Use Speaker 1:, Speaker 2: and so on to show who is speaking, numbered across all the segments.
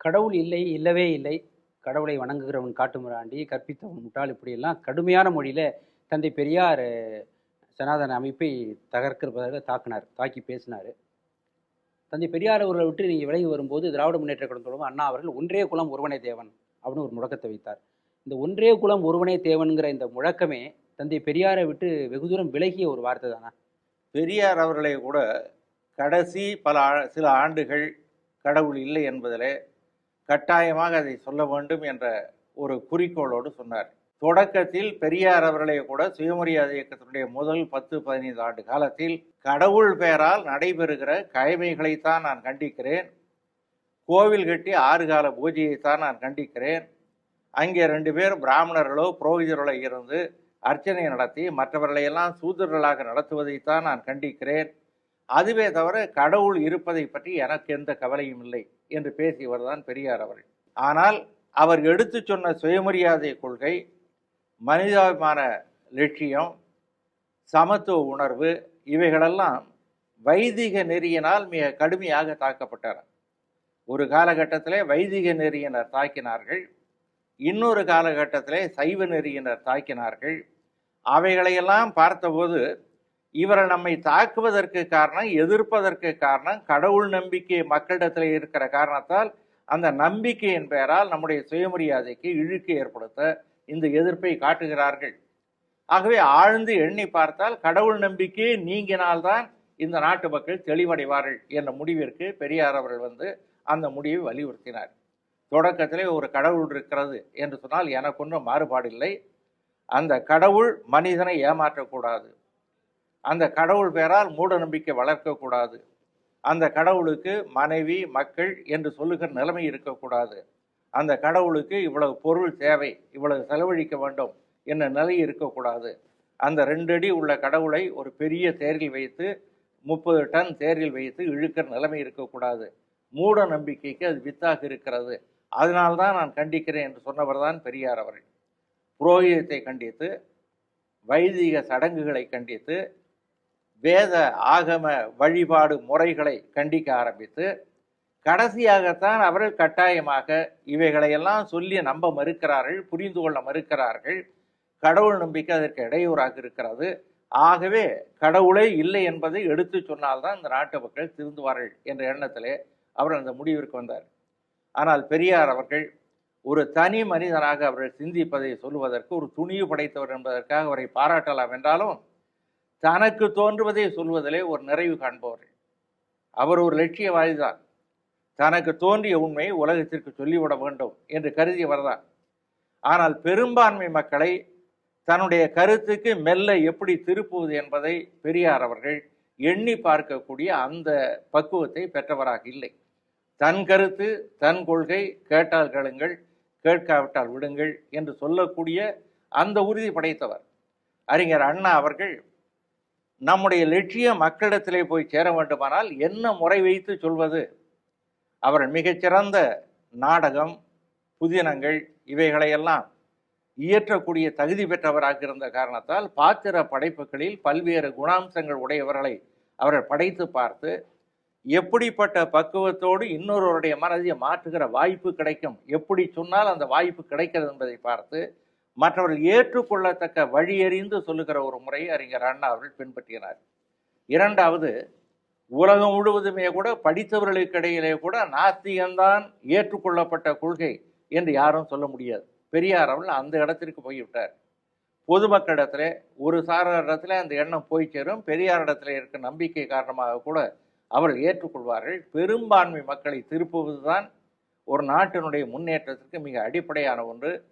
Speaker 1: கடவுள் இல்லை இல்லவே இல்லை. கடவுளை வணங்குகிறவன் காட்டுமிராண்டி கற்பித்தவன் முட்டாள் இப்படியெல்லாம் கடுமையான மொழியில் தந்தை பெரியார் சனாதன அமைப்பை தகர்க்கிறதாக தாக்கினார் தாக்கி பேசினார். தந்தை பெரியார் அவர்களை விட்டு நீங்கள் விலகி வரும்போது திராவிட முன்னேற்ற கழகம் தொடர்பு அண்ணா அவர்கள் ஒன்றே குலம் ஒருவனே தேவன் அப்படின்னு ஒரு முழக்கத்தை வைத்தார். இந்த ஒன்றே குலம் ஒருவனே தேவனுங்கிற இந்த முழக்கமே தந்தை பெரியாரை விட்டு வெகு தூரம் விலகிய ஒரு வார்த்தை தானே?
Speaker 2: பெரியார் அவர்களை கூட கடைசி பல சில ஆண்டுகள் கடவுள் இல்லை என்பதில் கட்டாயமாக அதை சொல்ல வேண்டும் என்ற ஒரு குறிக்கோளோடு சொன்னார். தொடக்கத்தில் பெரியார் அவர்களை கூட சுயமரியாதை இயக்கத்தினுடைய முதல் பத்து பதினைந்து ஆண்டு காலத்தில் கடவுள் பெயரால் நடைபெறுகிற கயமைகளைத்தான் நான் கண்டிக்கிறேன். கோவில் கட்டி ஆறு கால பூஜையைத்தான் நான் கண்டிக்கிறேன். அங்கே ரெண்டு பேர் பிராமணர்களோ புரோகிதர்களோ இருந்து அர்ச்சனை நடத்தி மற்றவர்களையெல்லாம் சூதர்களாக நடத்துவதைத்தான் நான் கண்டிக்கிறேன். அதுவே தவிர கடவுள் இருப்பதை பற்றி எனக்கு எந்த கவலையும் இல்லை என்று பேசியவர் தான் பெரியார் அவர்கள். ஆனால் அவர் எடுத்து சொன்ன சுயமரியாதை கொள்கை மனிதாபிமான லட்சியம் சமத்துவ உணர்வு இவைகளெல்லாம் வைதிக நெறியினால் மிக கடுமையாக தாக்கப்பட்டன. ஒரு காலகட்டத்தில் வைதிக நெறியினர் தாக்கினார்கள். இன்னொரு காலகட்டத்தில் சைவ நெறியினர் தாக்கினார்கள். அவைகளையெல்லாம் பார்த்தபோது இவரை நம்மை தாக்குவதற்கு காரணம் எதிர்ப்பதற்கு காரணம் கடவுள் நம்பிக்கை மக்களிடத்தில் இருக்கிற காரணத்தால் அந்த நம்பிக்கையின் பெயரால் நம்முடைய சுயமரியாதைக்கு இழுக்கு ஏற்படுத்த இந்த எதிர்ப்பை காட்டுகிறார்கள். ஆகவே ஆழ்ந்து எண்ணி பார்த்தால் கடவுள் நம்பிக்கையே நீங்கினால்தான் இந்த நாட்டு மக்கள் தெளிவடைவார்கள் என்ற முடிவிற்கு பெரியார் அவர்கள் வந்து அந்த முடிவை வலியுறுத்தினார். தொடக்கத்திலே ஒரு கடவுள் இருக்கிறது என்று சொன்னால் எனக்கு ஒன்றும் மாறுபாடில்லை. அந்த கடவுள் மனிதனை ஏமாற்றக்கூடாது. அந்த கடவுள் பெயரால் மூட நம்பிக்கை வளர்க்கக்கூடாது. அந்த கடவுளுக்கு மனைவி மக்கள் என்று சொல்லுகிற நிலைமை இருக்கக்கூடாது. அந்த கடவுளுக்கு இவ்வளவு பொருள் தேவை இவ்வளவு செலவழிக்க வேண்டும் என்ற நிலை இருக்கக்கூடாது. அந்த ரெண்டு அடி உள்ள கடவுளை ஒரு பெரிய தேரில் வைத்து முப்பது டன் தேரில் வைத்து இழுக்கிற நிலைமை இருக்கக்கூடாது. மூட நம்பிக்கைக்கு அது வித்தாக இருக்கிறது. அதனால்தான் நான் கண்டிக்கிறேன் என்று சொன்னவர் தான் பெரியார் அவர்கள். புரோகிதத்தை கண்டித்து வைதிக சடங்குகளை கண்டித்து வேத ஆகம வழிபாடு முறைகளை கண்டிக்க ஆரம்பித்து கடைசியாகத்தான் அவர்கள் கட்டாயமாக இவைகளையெல்லாம் சொல்லி நம்ப மறுக்கிறார்கள் புரிந்து கொள்ள மறுக்கிறார்கள். கடவுள் நம்பிக்கை அதற்கு இடையூறாக இருக்கிறது. ஆகவே கடவுளே இல்லை என்பதை எடுத்து சொன்னால்தான் இந்த நாட்டு மக்கள் திருந்துவார்கள் என்ற எண்ணத்திலே அவர் அந்த முடிவிற்கு வந்தார். ஆனால் பெரியார் அவர்கள் ஒரு தனி மனிதனாக அவர்கள் சிந்திப்பதை சொல்வதற்கு ஒரு துணிவு படைத்தவர் என்பதற்காக அவரை பாராட்டலாம் என்றாலும் தனக்கு தோன்றுவதை சொல்வதிலே ஒரு நிறைவு காண்பவர்கள் அவர் ஒரு லட்சியவாதி தான் தனக்கு தோன்றிய உண்மையை உலகத்திற்கு சொல்லிவிட வேண்டும் என்று கருதியவர் தான் ஆனால் பெரும்பான்மை மக்களை தன்னுடைய கருத்துக்கு மெல்ல எப்படி திருப்புவது என்பதை பெரியார் அவர்கள் எண்ணி பார்க்கக்கூடிய அந்த பக்குவத்தை பெற்றவராக இல்லை. தன் கருத்து தன் கொள்கை கேட்டால் கேளுங்கள் கேட்காவிட்டால் விடுங்கள் என்று சொல்லக்கூடிய அந்த உறுதி படைத்தவர். அறிஞர் அண்ணா அவர்கள் நம்முடைய லட்சியம் மக்களிடத்திலே போய் சேர வேண்டுமானால் என்ன முறை வைத்து சொல்வது? அவர் மிகச்சிறந்த நாடகம் புதினங்கள் இவைகளையெல்லாம் இயற்றக்கூடிய தகுதி பெற்றவராக இருந்த காரணத்தால் பாத்திர படைப்புகளில் பல்வேறு குணாம்சங்கள் உடையவர்களை அவர்கள் படைத்து பார்த்து எப்படிப்பட்ட பக்குவத்தோடு இன்னொருவருடைய மனதை மாற்றுகிற வாய்ப்பு கிடைக்கும்? எப்படி சொன்னால் அந்த வாய்ப்பு கிடைக்கிறது என்பதை பார்த்து மற்றவர்கள் ஏற்றுக்கொள்ளத்தக்க வழியறிந்து சொல்லுகிற ஒரு முறையை அறிஞர் அண்ணா அவர்கள் பின்பற்றினார். இரண்டாவது உலகம் முழுவதுமே கூட படித்தவர்களுக்கிடையிலே கூட நாஸ்திகம்தான் ஏற்றுக்கொள்ளப்பட்ட கொள்கை என்று யாரும் சொல்ல முடியாது. பெரியார் அவர்கள் அந்த இடத்திற்கு போய்விட்டார். பொதுமக்களிடத்துல ஒரு சாரரிடத்துல அந்த எண்ணம் போய் சேரும். பெரியாரிடத்துல இருக்க நம்பிக்கை காரணமாக கூட அவர்கள் ஏற்றுக்கொள்வார்கள். பெரும்பான்மை மக்களை திருப்புவதுதான் ஒரு நாட்டினுடைய முன்னேற்றத்திற்கு மிக அடிப்படையான ஒன்று.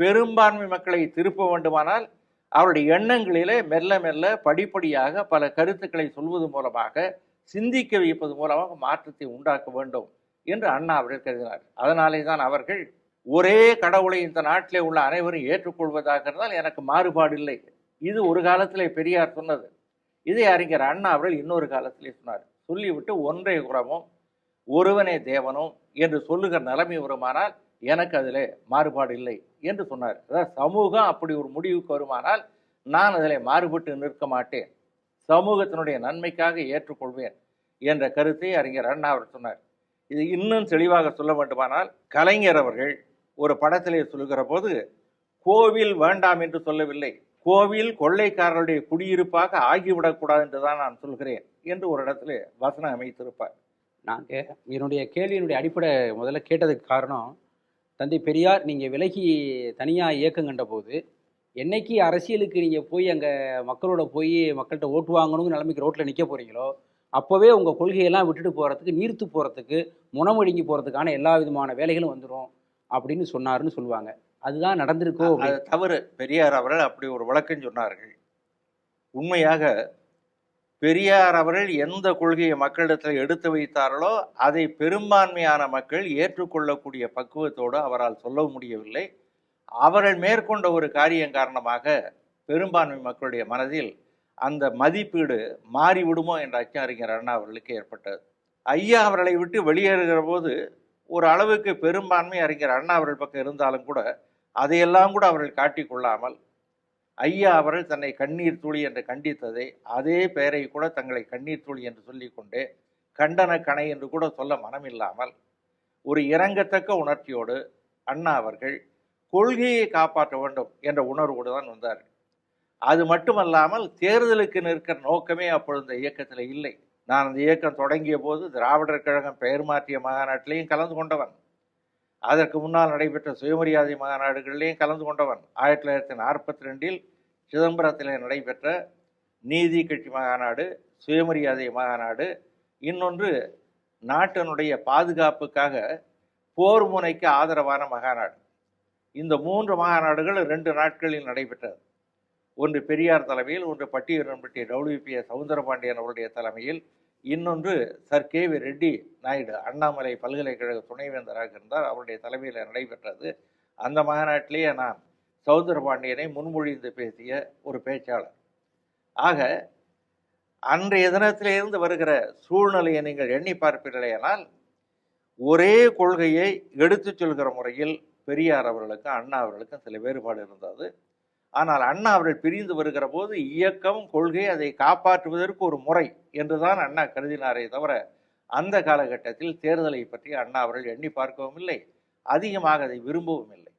Speaker 2: பெரும்பான்மை மக்களை திருப்ப வேண்டுமானால் அவருடைய எண்ணங்களிலே மெல்ல மெல்ல படிப்படியாக பல கருத்துக்களை சொல்வது மூலமாக சிந்திக்க வைப்பது மூலமாக மாற்றத்தை உண்டாக்க வேண்டும் என்று அண்ணா அவர்கள் கருதினார். அதனாலே தான் அவர்கள் ஒரே கடவுளை இந்த நாட்டிலே உள்ள அனைவரும் ஏற்றுக்கொள்வதாக இருந்தால் எனக்கு மாறுபாடு இல்லை. இது ஒரு காலத்திலே பெரியார் சொன்னது. இதை அறிஞர் அண்ணா அவர்கள் இன்னொரு காலத்திலே சொன்னார். சொல்லிவிட்டு ஒன்றே குரமும் ஒருவனே தேவனும் என்று சொல்லுகிற நிலைமை வருமானால் எனக்கு அதில் மாறுபாடு இல்லை என்று சொன்னார். அதாவது சமூகம் அப்படி ஒரு முடிவுக்கு வருமானால் நான் அதில் மாறுபட்டு நிற்க மாட்டேன். சமூகத்தினுடைய நன்மைக்காக ஏற்றுக்கொள்வேன் என்ற கருத்தை அறிஞர் அண்ணா அவர் சொன்னார். இது இன்னும் தெளிவாக சொல்ல வேண்டுமானால் கலைஞர் அவர்கள் ஒரு படத்திலே சொல்கிற போது கோவில் வேண்டாம் என்று சொல்லவில்லை. கோவில் கொள்ளைக்காரருடைய குடியிருப்பாக ஆகிவிடக்கூடாது என்று தான் நான் சொல்கிறேன் என்று ஒரு இடத்துல வசனம் அமைத்திருப்பார்.
Speaker 1: நாங்கள் என்னுடைய கேள்வியினுடைய அடிப்படை முதல்ல கேட்டதுக்கு காரணம் தந்தை பெரியார் நீங்கள் விலகி தனியாக இயக்கம் கண்ட போது என்னைக்கு அரசியலுக்கு நீங்கள் போய் அங்கே மக்களோட போய் மக்கள்கிட்ட ஓட்டு வாங்கணுங்கிற நிலைமைக்கு ரோட்டில் நிற்க போகிறீங்களோ அப்போவே உங்கள் கொள்கையெல்லாம் விட்டுட்டு போகிறதுக்கு நீர்த்து போகிறதுக்கு முனமொடுங்கி போகிறதுக்கான எல்லா விதமான வேலைகளும் வந்துடும் அப்படின்னு சொன்னாருன்னு சொல்லுவாங்க. அதுதான் நடந்திருக்கோ
Speaker 2: அது. தவறு. பெரியார் அவர்கள் அப்படி ஒரு விளக்கம் சொன்னார்கள். உண்மையாக பெரியார் அவர்கள் எந்த கொள்கையை மக்களிடத்தில் எடுத்து வைத்தார்களோ அதை பெரும்பான்மையான மக்கள் ஏற்றுக்கொள்ளக்கூடிய பக்குவத்தோடு அவரால் சொல்ல முடியவில்லை. அவர்கள் மேற்கொண்ட ஒரு காரியம் காரணமாக பெரும்பான்மை மக்களுடைய மனதில் அந்த மதிப்பீடு மாறிவிடுமோ என்ற அச்சம் அறிஞர் அண்ணா அவர்களுக்கு ஏற்பட்டது. ஐயா அவர்களை விட்டு வெளியேறுகிற போது ஒரு அளவுக்கு பெரும்பான்மை அறிஞர் அண்ணா அவர்கள் பக்கம் இருந்தாலும் கூட அதையெல்லாம் கூட அவர்கள் காட்டிக்கொள்ளாமல் ஐயா அவர்கள் தன்னை கண்ணீர் துளி என்று கண்டித்ததை அதே பெயரை கூட தங்களை கண்ணீர் துளி என்று சொல்லிக்கொண்டு கண்டன கணை என்று கூட சொல்ல மனமில்லாமல் ஒரு இறங்கத்தக்க உணர்ச்சியோடு அண்ணா அவர்கள் கொள்கையை காப்பாற்ற வேண்டும் என்ற உணர்வோடு தான் வந்தார் அது மட்டுமல்லாமல் தேர்தலுக்கு நிற்கிற நோக்கமே அப்பொழுது இந்த இயக்கத்தில் இல்லை. நான் அந்த இயக்கம் தொடங்கிய போது திராவிடர் கழகம் பெயர் மாற்றிய மாநாட்டிலையும் கலந்து கொண்டவன். அதற்கு முன்னால் நடைபெற்ற சுயமரியாதை மாநாடுகளிலேயும் கலந்து கொண்டவன். ஆயிரத்தி தொள்ளாயிரத்தி நாற்பத்தி ரெண்டில் சிதம்பரத்தில் நடைபெற்ற நீதி கட்சி மாநாடு சுயமரியாதை மாநாடு இன்னொன்று நாட்டினுடைய பாதுகாப்புக்காக போர் முனைக்கு ஆதரவான மகாநாடு இந்த மூன்று மாநாடுகள் ரெண்டு நாட்களில் நடைபெற்றது. ஒன்று பெரியார் தலைமையில் ஒன்று பட்டியலம்பட்டி டபிள்யூபிஎஸ் சவுந்தரபாண்டியன் அவருடைய தலைமையில் இன்னொன்று Sir K V Reddy Naidu Annamalai பல்கலைக்கழக துணைவேந்தராக இருந்தார். அவருடைய தலைமையில் நடைபெற்றது. அந்த மாநாட்டிலேயே நான் சௌந்தரபாண்டியனை முன்மொழிந்து பேசிய ஒரு பேச்சாளர். ஆக அன்றைய தினத்திலிருந்து வருகிற சூழ்நிலையை நீங்கள் எண்ணி பார்ப்பீர்களேனால் ஒரே கொள்கையை எடுத்துச் சொல்கிற முறையில் பெரியார் அவர்களுக்கும் அண்ணா அவர்களுக்கும் சில வேறுபாடு இருந்தது. ஆனால் அண்ணா அவர்கள் பிரிந்து வருகிற போது இயக்கம் கொள்கை அதை காப்பாற்றுவதற்கு ஒரு முறை என்றுதான் அண்ணா கருதினாரே தவிர அந்த காலகட்டத்தில் தேர்தலை பற்றி அண்ணா அவர்கள் எண்ணி பார்க்கவும் இல்லை. அதிகமாக அதை விரும்பவும் இல்லை.